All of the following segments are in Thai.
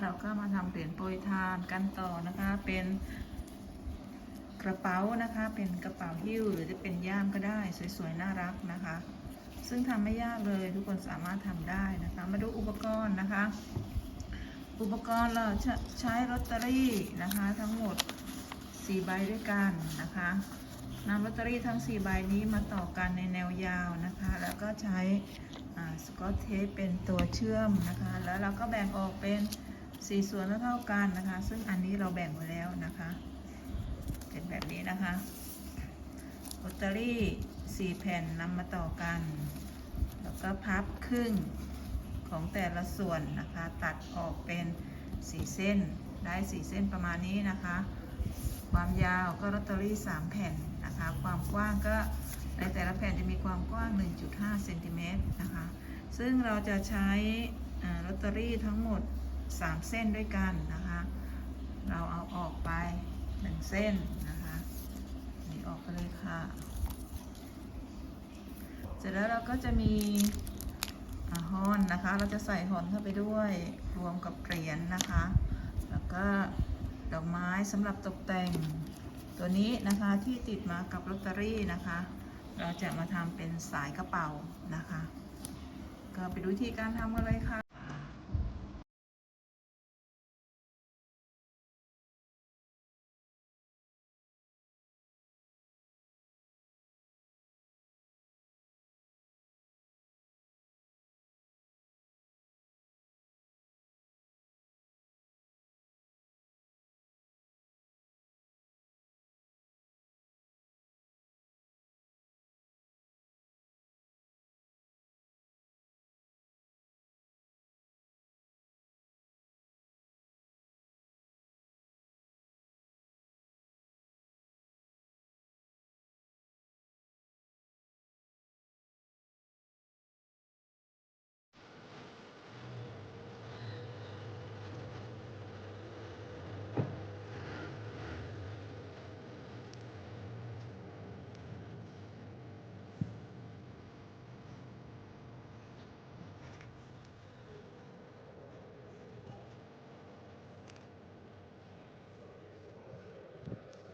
เราก็มาทำเหรียญโปรยทานกันต่อนะคะ เป็นกระเป๋านะคะ เป็นกระเป๋าหิ้วหรือจะเป็นย่ามก็ได้ สวยๆน่ารักนะคะ ซึ่งทำไม่ยากเลยทุกคนสามารถทำได้นะคะ มาดูอุปกรณ์นะคะ อุปกรณ์เราใช้ลอตเตอรี่นะคะ ทั้งหมด4ใบด้วยกันนะคะนำลอตเตอรี่ทั้ง 4 ใบนี้มาต่อกันในแนวยาวนะคะ แล้วก็ใช้สกอตเทปเป็นตัวเชื่อมนะคะ แล้วเราก็แบ่งออกเป็น 4 ส่วนเท่ากันนะคะ ซึ่งอันนี้เราแบ่งไว้แล้วนะคะ เป็นแบบนี้นะคะลอตเตอรี่ 4 แผ่นนำมาต่อกัน แล้วก็พับครึ่งของแต่ละส่วนนะคะ ตัดออกเป็นสีเส้น ได้สีเส้นประมาณนี้นะคะ ความยาวก็ลอตเตอรี่ 3 แผ่นนะคะ ความกว้างก็ในแต่ละแผ่นจะมีความกว้าง 1.5 เซนติเมตรนะคะ ซึ่งเราจะใช้ลอตเตอรี่ทั้งหมด 3 เส้นด้วยกันนะคะ เราเอาออกไป 1 เส้นนะคะนี่ออกไปเลยค่ะ เสร็จแล้วเราก็จะมีอ่าฮอนนะคะ เราจะใส่ฮอนเข้าไปด้วยรวมกับเหรียญนะคะ แล้วก็ดอกไม้สำหรับตกแต่งตัวนี้นะคะที่ติดมากับลอตเตอรี่นะคะ เราจะมาทำเป็นสายกระเป๋านะคะ ก็ไปดูวิธีการทำกันเลยค่ะ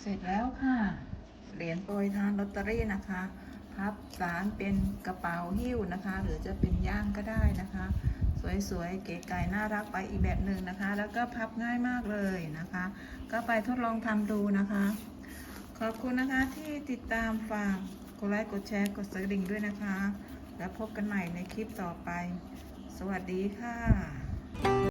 เสร็จแล้วค่ะ เหรียญโปรยทานลอตเตอรี่นะคะพับสารเป็นกระเป๋าหิ้วนะคะ หรือจะเป็นย่ามก็ได้นะคะ สวยๆ เก๋ไก่น่ารักไปอีกแบบหนึ่งนะคะ แล้วก็พับง่ายมากเลยนะคะ ก็ไปทดลองทำดูนะคะ ขอบคุณนะคะที่ติดตามฝากกดไลค์กดแชร์กดกระดิ่งด้วยนะคะ แล้วพบกันใหม่ในคลิปต่อไป สวัสดีค่ะ